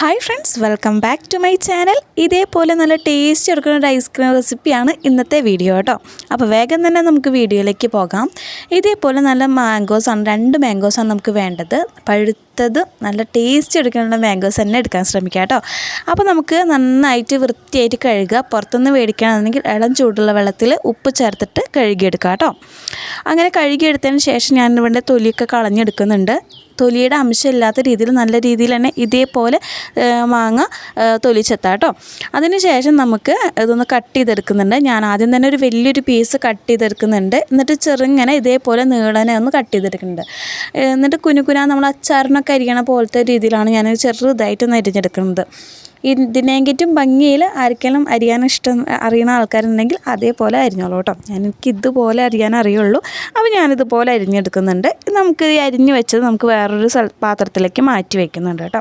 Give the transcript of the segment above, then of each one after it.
Hi friends welcome back to my channel ഇതേപോലെ നല്ല taste എടുക്കുന്ന ഒരു ഐസ്ക്രീം റെസിപ്പിയാണ് ഇന്നത്തെ വീഡിയോ കേട്ടോ അപ്പോൾ വേഗം തന്നെ നമുക്ക് വീഡിയോയിലേക്ക് പോകാം. ഇതേപോലെ നല്ല മാംഗോസാണ് രണ്ട് മാംഗോസാണ് നമുക്ക് വേണ്ടത്. പഴുത്തത് നല്ല ടേസ്റ്റ് എടുക്കാനുള്ള മാംഗോസ് തന്നെ എടുക്കാൻ ശ്രമിക്കുക കേട്ടോ. അപ്പോൾ നമുക്ക് നന്നായിട്ട് വൃത്തിയായിട്ട് കഴുകുക. പുറത്തുനിന്ന് മേടിക്കുകയാണെന്നുണ്ടെങ്കിൽ ഇളം ചൂടുള്ള വെള്ളത്തിൽ ഉപ്പ് ചേർത്തിട്ട് കഴുകിയെടുക്കുക കേട്ടോ. അങ്ങനെ കഴുകിയെടുത്തതിന് ശേഷം ഞാൻ ഇവിടെ തൊലിയൊക്കെ കളഞ്ഞെടുക്കുന്നുണ്ട്. തൊലിയുടെ അംശമില്ലാത്ത രീതിയിൽ നല്ല രീതിയിൽ തന്നെ ഇതേപോലെ മാങ്ങ തൊലിച്ചെത്താം കേട്ടോ. അതിന് ശേഷം നമുക്ക് ഇതൊന്ന് കട്ട് ചെയ്തെടുക്കുന്നുണ്ട്. ഞാൻ ആദ്യം തന്നെ ഒരു വലിയൊരു പീസ് കട്ട് ചെയ്തെടുക്കുന്നുണ്ട്. എന്നിട്ട് ചെറുങ്ങനെ ഇതേപോലെ നീളനെ ഒന്ന് കട്ട് ചെയ്തെടുക്കുന്നുണ്ട്. എന്നിട്ട് കുനുകുന നമ്മൾ അച്ചാറിനൊക്കെ അരിയണ പോലത്തെ രീതിയിലാണ് ഞാൻ ചെറുതായിട്ട് അരിഞ്ഞെടുക്കുന്നത് ഇതിനെങ്കിലും ഭംഗിയിൽ ആർക്കെങ്കിലും അരിയാൻ ഇഷ്ടം അറിയുന്ന ആൾക്കാരുണ്ടെങ്കിൽ അതേപോലെ അരിഞ്ഞോളൂ കേട്ടോ ഞാൻ എനിക്ക് ഇതുപോലെ അറിയാൻ അറിയുള്ളൂ. അപ്പോൾ ഞാനിതുപോലെ അരിഞ്ഞെടുക്കുന്നുണ്ട്. നമുക്ക് ഈ അരിഞ്ഞ് വെച്ചത് നമുക്ക് വേറൊരു പാത്രത്തിലേക്ക് മാറ്റി വയ്ക്കുന്നുണ്ട് കേട്ടോ.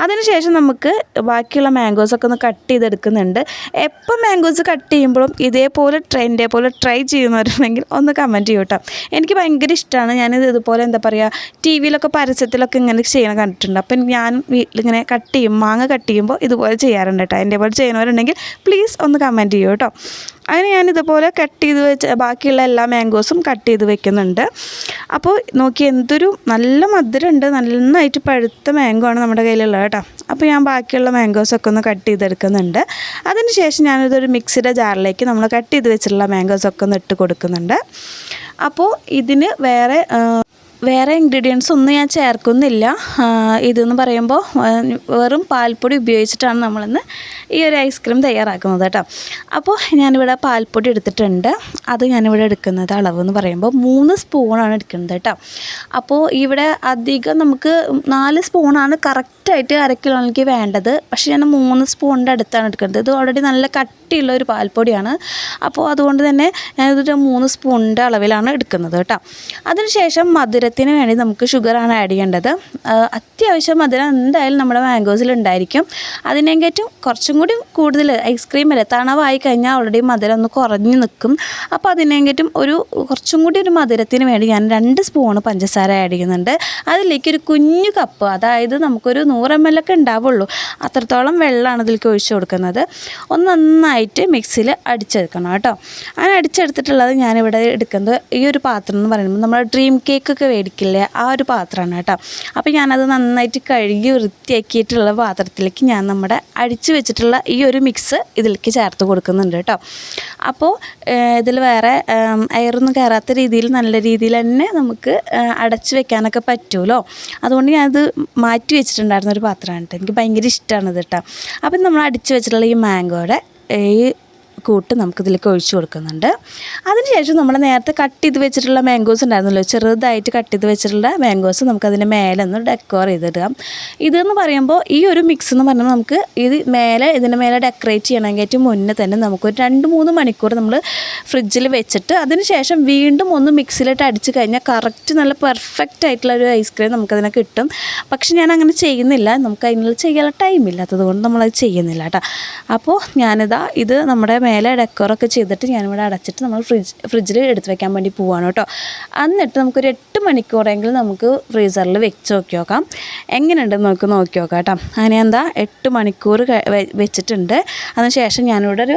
അതിനുശേഷം നമുക്ക് ബാക്കിയുള്ള മാംഗോസൊക്കെ ഒന്ന് കട്ട് ചെയ്തെടുക്കുന്നുണ്ട്. എപ്പോൾ മാംഗോസ് കട്ട് ചെയ്യുമ്പോഴും ഇതേപോലെ ട്രൈ പോലെ ട്രൈ ചെയ്യുന്നവരുണ്ടെങ്കിൽ ഒന്ന് കമന്റ് ചെയ്യൂ കേട്ടോ. എനിക്ക് ഭയങ്കര ഇഷ്ടമാണ്. ഞാനിത് ഇതുപോലെ എന്താ പറയുക ടി വിയിലൊക്കെ പരസ്യത്തിലൊക്കെ ഇങ്ങനെ ചെയ്യണം കണ്ടിട്ടുണ്ട്. അപ്പം ഞാൻ വീട്ടിലിങ്ങനെ കട്ട് ചെയ്യും മാങ്ങ കട്ട് ചെയ്യുമ്പോൾ ഇത് ഇതുപോലെ ചെയ്യാറുണ്ട് കേട്ടോ. എന്റെ പോലെ ചെയ്യുന്നവരുണ്ടെങ്കിൽ പ്ലീസ് ഒന്ന് കമന്റ് ചെയ്യൂ കേട്ടോ. അങ്ങനെ ഞാൻ ഇതുപോലെ കട്ട് ചെയ്ത് വെച്ച് ബാക്കിയുള്ള എല്ലാ മാംഗോസും കട്ട് ചെയ്ത് വെക്കുന്നുണ്ട്. അപ്പോൾ നോക്കി എന്തൊരു നല്ല മധുരമുണ്ട്. നന്നായിട്ട് പഴുത്ത മാംഗോ ആണ് നമ്മുടെ കയ്യിലുള്ളത് കേട്ടോ. അപ്പോൾ ഞാൻ ബാക്കിയുള്ള മാംഗോസൊക്കെ ഒന്ന് കട്ട് ചെയ്തെടുക്കുന്നുണ്ട്. അതിന് ശേഷം ഞാനിതൊരു മിക്സിയുടെ ജാറിലേക്ക് നമ്മൾ കട്ട് ചെയ്ത് വെച്ചിട്ടുള്ള മാംഗോസൊക്കെ ഒന്ന് ഇട്ട് കൊടുക്കുന്നുണ്ട്. അപ്പോൾ ഇതിന് വേറെ വേറെ ഇൻഗ്രീഡിയൻസ് ഒന്നും ഞാൻ ചേർക്കുന്നില്ല. ഇതെന്ന് പറയുമ്പോൾ വെറും പാൽപ്പൊടി ഉപയോഗിച്ചിട്ടാണ് നമ്മളിന്ന് ഈ ഒരു ഐസ്ക്രീം തയ്യാറാക്കുന്നത് കേട്ടോ. അപ്പോൾ ഞാനിവിടെ പാൽപ്പൊടി എടുത്തിട്ടുണ്ട്. അത് ഞാനിവിടെ എടുക്കുന്നത് അളവ് എന്ന് പറയുമ്പോൾ മൂന്ന് സ്പൂണാണ് എടുക്കുന്നത് കേട്ടോ. അപ്പോൾ ഇവിടെ അധികം നമുക്ക് നാല് സ്പൂണാണ് കറക്റ്റായിട്ട് അര കിലോയിലേക്ക് വേണ്ടത്. പക്ഷേ ഞാൻ മൂന്ന് സ്പൂണിന്റെ അടുത്താണ് എടുക്കുന്നത്. ഇത് ഓൾറെഡി നല്ല കട്ടിയുള്ള ഒരു പാൽപ്പൊടിയാണ്. അപ്പോൾ അതുകൊണ്ട് തന്നെ ഞാനിതൊരു മൂന്ന് സ്പൂണിന്റെ അളവിലാണ് എടുക്കുന്നത് കേട്ടോ. അതിനുശേഷം മധുര മധുരത്തിന് വേണ്ടി നമുക്ക് ഷുഗറാണ് ആഡ് ചെയ്യേണ്ടത്. അത്യാവശ്യം മധുരം എന്തായാലും നമ്മുടെ മാംഗോസിൽ ഉണ്ടായിരിക്കും. അതിനെക്കാട്ടും കുറച്ചും കൂടി കൂടുതൽ ഐസ്ക്രീം അല്ലേ തണവായി കഴിഞ്ഞാൽ ഓൾറെഡി മധുരം ഒന്ന് കുറഞ്ഞു നിൽക്കും. അപ്പോൾ അതിനെക്കാട്ടും ഒരു കുറച്ചും കൂടി ഒരു മധുരത്തിന് വേണ്ടി ഞാൻ രണ്ട് സ്പൂണ് പഞ്ചസാര ആഡ് ചെയ്യുന്നുണ്ട്. അതിലേക്ക് ഒരു കുഞ്ഞു കപ്പ് അതായത് നമുക്കൊരു നൂറ് എം എൽ ഒക്കെ ഉണ്ടാവുള്ളൂ. അത്രത്തോളം വെള്ളമാണ് ഇതിലേക്ക് ഒഴിച്ചു കൊടുക്കുന്നത്. ഒന്ന് നന്നായിട്ട് മിക്സിയിൽ അടിച്ചെടുക്കണം കേട്ടോ. അങ്ങനെ അടിച്ചെടുത്തിട്ടുള്ളത് ഞാനിവിടെ എടുക്കുന്നത് ഈ ഒരു പാത്രം എന്ന് പറയുമ്പോൾ നമ്മൾ ഡ്രീം കേക്കൊക്കെ മേടിക്കില്ലേ? ആ ഒരു പാത്രമാണ് കേട്ടോ. അപ്പോൾ ഞാനത് നന്നായിട്ട് കഴുകി വൃത്തിയാക്കിയിട്ടുള്ള പാത്രത്തിലേക്ക് ഞാൻ നമ്മുടെ അടിച്ചു വെച്ചിട്ടുള്ള ഈ ഒരു മിക്സ് ഇതിലേക്ക് ചേർത്ത് കൊടുക്കുന്നുണ്ട് കേട്ടോ. അപ്പോൾ ഇതിൽ വേറെ എയറൊന്നും കയറാത്ത രീതിയിൽ നല്ല രീതിയിൽ തന്നെ നമുക്ക് അടച്ചു വെക്കാനൊക്കെ പറ്റുമല്ലോ അതുകൊണ്ട് ഞാനത് മാറ്റി വെച്ചിട്ടുണ്ടായിരുന്ന ഒരു പാത്രമാണ് കേട്ടോ. എനിക്ക് ഭയങ്കര ഇഷ്ടമാണ് ഇത് കേട്ടോ. അപ്പം നമ്മൾ അടിച്ചു വെച്ചിട്ടുള്ള ഈ മാംഗോയുടെ ഈ കൂട്ട് നമുക്കിതിലേക്ക് ഒഴിച്ചു കൊടുക്കുന്നുണ്ട്. അതിനുശേഷം നമ്മൾ നേരത്തെ കട്ട് ചെയ്ത് വെച്ചിട്ടുള്ള മാംഗോസ് ഉണ്ടായിരുന്നല്ലോ ചെറുതായിട്ട് കട്ട് ചെയ്ത് വെച്ചിട്ടുള്ള മാംഗോസ് നമുക്കതിന്റെ മേലെ ഒന്ന് ഡെക്കോർ ചെയ്തിടാം ഇതെന്ന് പറയുമ്പോൾ ഈ ഒരു മിക്സ് എന്ന് പറഞ്ഞാൽ നമുക്ക് ഇത് മേലെ ഇതിന്റെ മേലെ ഡെക്കറേറ്റ് ചെയ്യണമെങ്കിൽ മുന്നേ തന്നെ നമുക്ക് ഒരു രണ്ട് മൂന്ന് മണിക്കൂർ നമ്മൾ ഫ്രിഡ്ജിൽ വെച്ചിട്ട് അതിനുശേഷം വീണ്ടും ഒന്ന് മിക്സിയിലിട്ട് അടിച്ച് കഴിഞ്ഞാൽ കറക്റ്റ് നല്ല പെർഫെക്റ്റ് ആയിട്ടുള്ള ഒരു ഐസ്ക്രീം നമുക്കതിനെ കിട്ടും. പക്ഷെ ഞാൻ അങ്ങനെ ചെയ്യുന്നില്ല. നമുക്ക് അതിനുള്ള ചെയ്യാനുള്ള ടൈം കൊണ്ട് നമ്മളത് ചെയ്യുന്നില്ല കേട്ടോ. അപ്പോൾ ഞാനിതാ ഇത് നമ്മുടെ മേലെ ഡെക്കോറൊക്കെ ചെയ്തിട്ട് ഞാനിവിടെ അടച്ചിട്ട് നമ്മൾ ഫ്രിഡ്ജ് ഫ്രിഡ്ജിൽ എടുത്ത് വെക്കാൻ വേണ്ടി പോവാണ് കേട്ടോ. എന്നിട്ട് നമുക്കൊരു എട്ട് മണിക്കൂറെങ്കിലും നമുക്ക് ഫ്രീസറിൽ വെച്ച് നോക്കി നോക്കാം. എങ്ങനെയുണ്ടെന്ന് നമുക്ക് നോക്കി നോക്കാം കേട്ടോ. അങ്ങനെ എന്താ എട്ട് മണിക്കൂർ വെച്ചിട്ടുണ്ട്. അതിനുശേഷം ഞാനിവിടെ ഒരു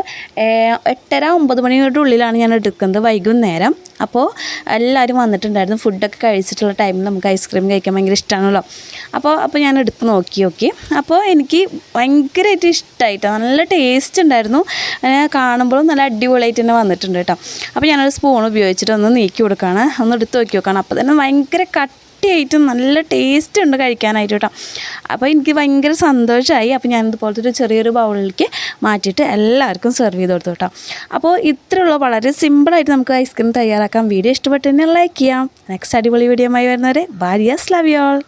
എട്ടര ഒമ്പത് മണിയുടെ ഉള്ളിലാണ് ഞാൻ എടുക്കുന്നത് വൈകുന്നേരം. അപ്പോൾ എല്ലാവരും വന്നിട്ടുണ്ടായിരുന്നു. ഫുഡൊക്കെ കഴിച്ചിട്ടുള്ള ടൈമിൽ നമുക്ക് ഐസ്ക്രീം കഴിക്കാൻ ഭയങ്കര ഇഷ്ടമാണല്ലോ അപ്പോൾ അപ്പോൾ ഞാൻ എടുത്ത് നോക്കി നോക്കി. അപ്പോൾ എനിക്ക് ഭയങ്കരമായിട്ട് ഇഷ്ടമായിട്ടോ നല്ല ടേസ്റ്റ് ഉണ്ടായിരുന്നു. കാണുമ്പോഴും നല്ല അടിപൊളിയായിട്ട് തന്നെ വന്നിട്ടുണ്ട് കേട്ടോ. അപ്പോൾ ഞാനൊരു സ്പൂൺ ഉപയോഗിച്ചിട്ട് ഒന്ന് നീക്കി കൊടുക്കുകയാണ് ഒന്ന് എടുത്ത് നോക്കി നോക്കുകയാണ് അപ്പോൾ തന്നെ ഭയങ്കര കട്ട് കട്ടിയായിട്ടും നല്ല ടേസ്റ്റ് ഉണ്ട് കഴിക്കാനായിട്ട് കേട്ടോ. അപ്പോൾ എനിക്ക് ഭയങ്കര സന്തോഷമായി. അപ്പോൾ ഞാൻ ഇതുപോലത്തെ ഒരു ചെറിയൊരു ബൗളിലേക്ക് മാറ്റിയിട്ട് എല്ലാവർക്കും സെർവ് ചെയ്ത് കൊടുത്തു കേട്ടോ. അപ്പോൾ ഇത്രയുള്ള വളരെ സിമ്പിളായിട്ട് നമുക്ക് ഐസ്ക്രീം തയ്യാറാക്കാം. വീഡിയോ ഇഷ്ടപ്പെട്ടു തന്നെ ലൈക്ക് ചെയ്യാം. നെക്സ്റ്റ് അടിപൊളി വീഡിയോ ആയി വരുന്നവരെ ഭാര്യ ലവ് യു ആൾ